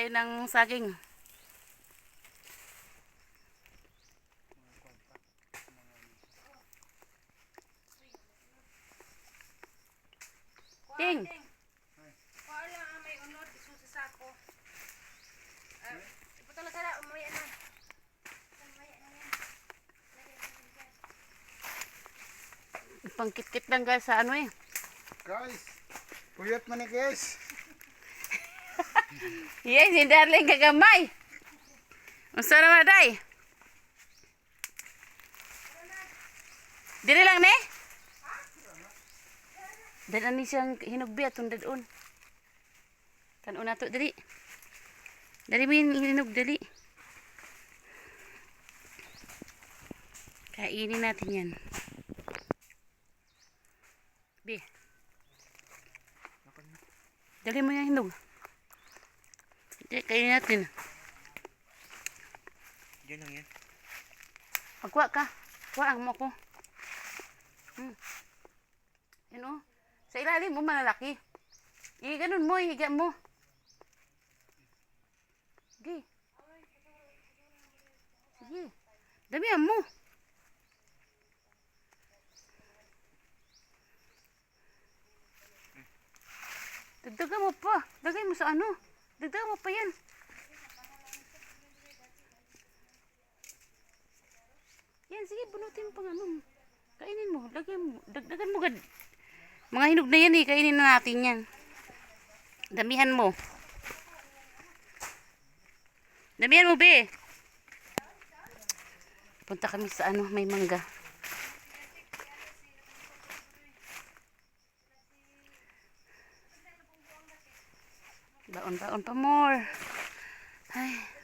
tayo ng saging. Ting. Paala ang may unod, sa ako. Iputala sana, umaya na. Na. Pangkit-kit lang guys sa ano eh. Guys, puyot man ni guys. Yes, si darling kagamay. Unsa naman day? Dili lang ne? Dan ani siyang hinugbi atong dadon. Tan una to dali. Dali min hinug dali. Kainin natin yan. Bi. Dali mo yung hinog. Hindi, kainin natin. Diyan lang yan. Magkuha ka. Kuha ang mo ko. Hmm. Yan o. Sa ilalim mo malalaki. I ganun mo, higa mo. Sige. Sige. Damihan mo. Dagdagan mo pa. Dagay mo sa ano. Dagdagan mo pa yan. Yan, sige, bunutin pang ano. Kainin mo, lagyan mo, dagdagan mo gad. Mga hinog na yan eh, kainin na natin yan. Damihan mo. Damihan mo, be. Punta kami sa ano, may mangga. Baon-baon pa more. Ay.